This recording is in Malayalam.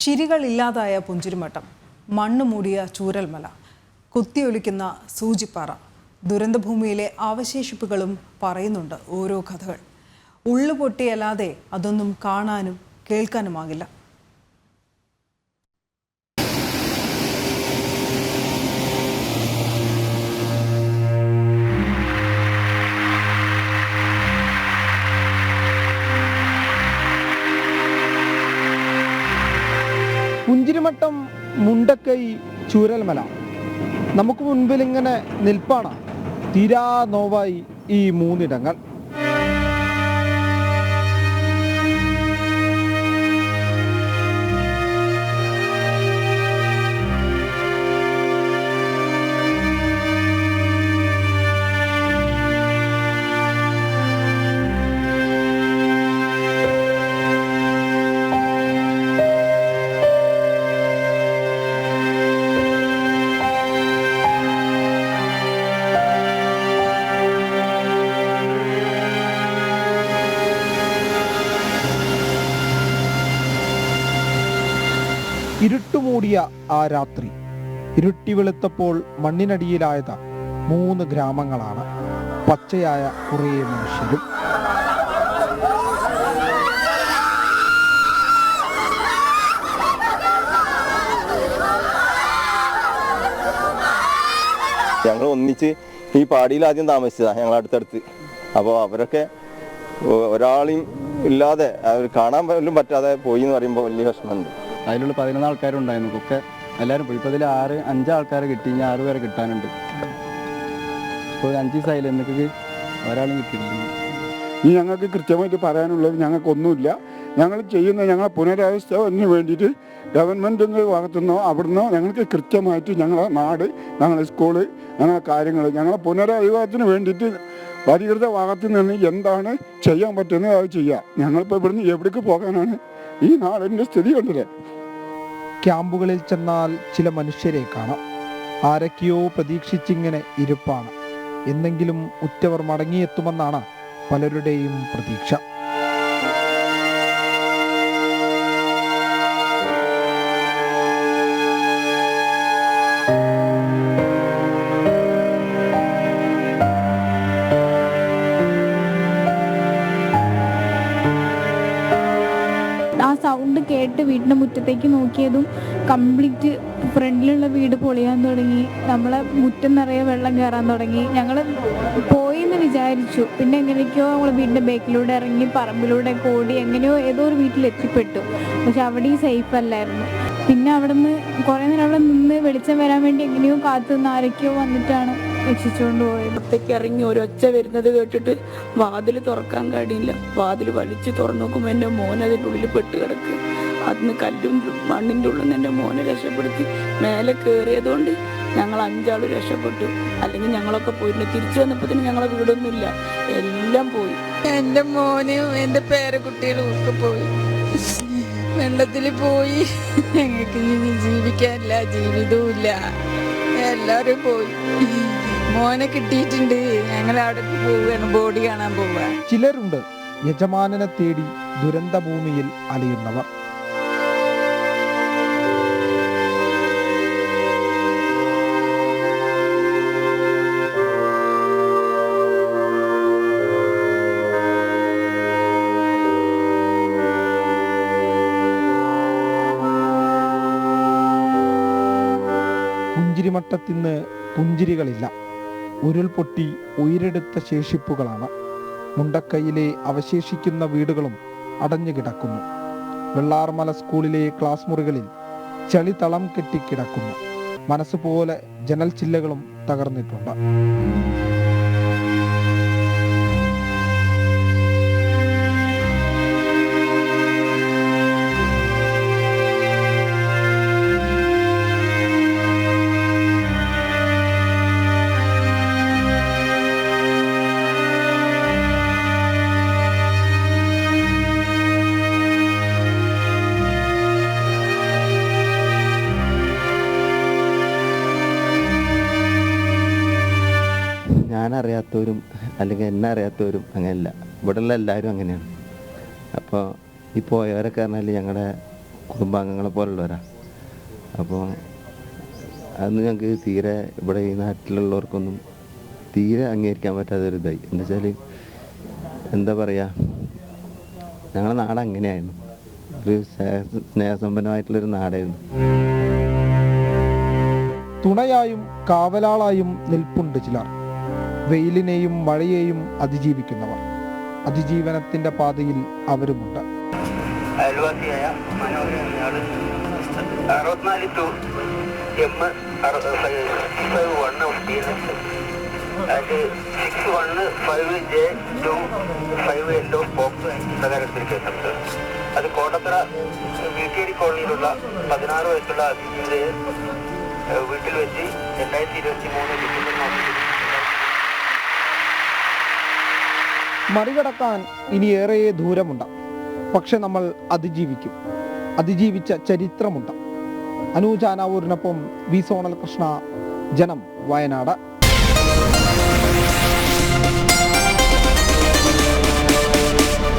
ചിരികളില്ലാതായ പുഞ്ചിരിമട്ടം മണ്ണ് മൂടിയ ചൂരൽമല കുത്തിയൊലിക്കുന്ന സൂചിപ്പാറ ദുരന്തഭൂമിയിലെ അവശേഷിപ്പുകളും പറയുന്നുണ്ട് ഓരോ കഥകൾ. ഉള്ളു പൊട്ടിയല്ലാതെ അതൊന്നും കാണാനും കേൾക്കാനുമാകില്ല. പുഞ്ചിരിമട്ടം മുണ്ടക്കൈ ചൂരൽമല. നമുക്ക് മുൻപിൽ ഇങ്ങനെ നിൽപ്പാണ്. തീരാ നോവായി ഈ മൂന്നിടങ്ങൾ. ഇരുട്ടുമൂടിയ ആ രാത്രി ഇരുട്ടി വെളുത്തപ്പോൾ മണ്ണിനടിയിലായത് മൂന്ന് ഗ്രാമങ്ങളാണ്. പച്ചയായ കുറേ മനുഷ്യരും. ഞങ്ങൾ ഒന്നിച്ച് ഈ പാടിയിൽ ആദ്യം താമസിച്ചതാണ് ഞങ്ങൾ അടുത്തടുത്ത്. അപ്പോൾ അവരൊക്കെ ഒരാളെയും ഇല്ലാതെ അവർ കാണാൻ പോലും പറ്റാതെ പോയി എന്ന് പറയുമ്പോൾ വലിയ വിഷമമുണ്ട്. അതിലുള്ള പതിനൊന്ന് ആൾക്കാരുണ്ടായിരുന്നു. ഒക്കെ എല്ലാവരും പോയി. ഇപ്പോൾ ഇതിൽ ആറ് അഞ്ച് ആൾക്കാരെ കിട്ടി. ഇനി ആറ് പേരെ കിട്ടാനുണ്ട്. ഇപ്പോൾ അഞ്ച് ദിവസമായില്ല എന്നൊക്കെ ഒരാളും കിട്ടിയിട്ടില്ല. ഇനി ഞങ്ങൾക്ക് കൃത്യമായിട്ട് പറയാനുള്ളത് ഞങ്ങൾക്കൊന്നുമില്ല. ഞങ്ങൾ ചെയ്യുന്ന ഞങ്ങളെ പുനരവസ്ഥന് വേണ്ടിയിട്ട് ഗവൺമെന്റിന്റെ ഭാഗത്തുനിന്നോ അവിടുന്ന് ഞങ്ങൾക്ക് കൃത്യമായിട്ട് ഞങ്ങളുടെ നാട് ഞങ്ങളുടെ സ്കൂൾ ഞങ്ങളെ കാര്യങ്ങൾ ഞങ്ങളെ പുനരധിവാസത്തിന് വേണ്ടിയിട്ട് അധികൃത ഭാഗത്ത് നിന്ന് എന്താണ് ചെയ്യാൻ പറ്റുന്നത് അത് ചെയ്യുക ഞങ്ങളിപ്പോൾ ഇവിടുന്ന് എവിടേക്ക് പോകാനാണ് ഈ നാടിന്റെ സ്ഥിതി കണ്ടില്ലേ? ക്യാമ്പുകളിൽ ചെന്നാൽ ചില മനുഷ്യരെ കാണാം. ആരൊക്കെയോ പ്രതീക്ഷിച്ചിങ്ങനെ ഇരുപ്പാണ്. എന്നെങ്കിലും ഉറ്റവർ മടങ്ങിയെത്തുമെന്നാണ് പലരുടെയും പ്രതീക്ഷ. സൗണ്ട് കേട്ട് വീടിന്റെ മുറ്റത്തേക്ക് നോക്കിയതും കംപ്ലീറ്റ് ഫ്രണ്ടിലുള്ള വീട് പൊളിയാൻ തുടങ്ങി. നമ്മളെ മുറ്റം നിറയെ വെള്ളം കയറാൻ തുടങ്ങി. ഞങ്ങൾ പോയി എന്ന് വിചാരിച്ചു. പിന്നെ എങ്ങനെയൊക്കെയോ നമ്മൾ വീടിന്റെ ബേക്കിലൂടെ ഇറങ്ങി പറമ്പിലൂടെ കോടി എങ്ങനെയോ ഏതോ ഒരു വീട്ടിൽ എത്തിപ്പെട്ടു പക്ഷെ അവിടെ സേഫ് അല്ലായിരുന്നു. പിന്നെ അവിടെ നിന്ന് കുറേ നേരം അവിടെ നിന്ന് വെളിച്ചം വരാൻ വേണ്ടി എങ്ങനെയോ കാത്തു നിന്ന് ആരൊക്കെയോ വന്നിട്ടാണ് രക്ഷിച്ചുകൊണ്ട് പോയത്. ഇറങ്ങി ഒരൊച്ച വരുന്നത് കേട്ടിട്ട് വാതിൽ തുറക്കാൻ കഴിയില്ല. വാതിൽ വലിച്ചു തുറന്നു നോക്കുമ്പോൾ എന്റെ മോൻ അതിന്റെ ഉള്ളിൽ പെട്ട് കിടക്കുക അതിന് കല്ലും മണ്ണിന്റെ ഉള്ളിൽ നിന്ന് എന്റെ മോനെ രക്ഷപ്പെടുത്തി. മേലെ കയറിയതുകൊണ്ട് ഞങ്ങൾ അഞ്ചാൾ രക്ഷപ്പെട്ടു. അല്ലെങ്കിൽ ഞങ്ങളൊക്കെ പോയിരുന്നു. തിരിച്ചു വന്നപ്പോൾ ഞങ്ങളെ വീടൊന്നുമില്ല. എല്ലാം പോയി. എന്റെ മോനും എന്റെ പേരക്കുട്ടികളും ഒക്കെ പോയി. വെള്ളത്തിൽ പോയി. ഞങ്ങൾക്ക് ജീവിക്കാനില്ല ജീവിതവും ഇല്ല എല്ലാവരും പോയി. മോനെ കിട്ടിയിട്ടുണ്ട്. ഞങ്ങൾ അവിടെ പോവുകയാണ്. ബോഡി കാണാൻ പോവുക. ചിലരുണ്ട് യജമാനനെ തേടി ദുരന്തഭൂമിയിൽ അലയുന്നവർ. പുഞ്ചിരിമട്ടത്തിന്ന് പുഞ്ചിരികളില്ല. ഉരുൾപൊട്ടി ഉയരെടുത്ത ശേഷിപ്പുകളാണ്. മുണ്ടക്കൈയിലെ അവശേഷിക്കുന്ന വീടുകളും അടഞ്ഞു കിടക്കുന്നു. വെള്ളാർമല സ്കൂളിലെ ക്ലാസ് മുറികളിൽ ചളി തളം കെട്ടിക്കിടക്കുന്നു മനസ്സുപോലെ ജനൽ ചില്ലകളും തകർന്നിട്ടുണ്ട്. ഞാൻ അറിയാത്തവരും അല്ലെങ്കിൽ എന്നെ അറിയാത്തവരും അങ്ങനെയല്ല. ഇവിടെയുള്ള എല്ലാവരും അങ്ങനെയാണ്. അപ്പോൾ ഈ പോയവരൊക്കെ പറഞ്ഞാൽ ഞങ്ങളുടെ കുടുംബാംഗങ്ങളെ പോലുള്ളവരാ? അപ്പോൾ അതൊന്നും ഞങ്ങൾക്ക് തീരെ ഇവിടെ ഈ നാട്ടിലുള്ളവർക്കൊന്നും തീരെ അംഗീകരിക്കാൻ പറ്റാത്തൊരു ഇതായി. എന്താ വെച്ചാൽ എന്താ പറയുക? ഞങ്ങളുടെ നാട് അങ്ങനെയായിരുന്നു. ഒരു സ്നേഹ- സ്നേഹസമ്പന്നമായിട്ടുള്ളൊരു നാടായിരുന്നു. തുണയായും കാവലാളായും നിൽപ്പുണ്ട് ചിലർ. വെയിലിനെയും മഴയെയും അതിജീവിക്കുന്നവർ. അതിജീവനത്തിന്റെ പാതയിൽ അവരുമുണ്ട്. അയൽവാസിയായ മനോഹർ എന്നയാൾ അറുപത്തിനാല് ഡി കോളനിയിലുള്ള പതിനാറ് വയസ്സുള്ള അതിഥിയെ വീട്ടിൽ വെച്ച് രണ്ടായിരത്തി ഇരുപത്തി മൂന്ന് ഡിസംബർ മാസത്തിൽ മറികടക്കാൻ ഇനി ഏറെ ദൂരമുണ്ട്. പക്ഷെ നമ്മൾ അതിജീവിക്കും. അതിജീവിച്ച ചരിത്രമുണ്ട്. അനൂജാനാവൂരിനൊപ്പം വി സോണൽ കൃഷ്ണ ജനം വയനാട്.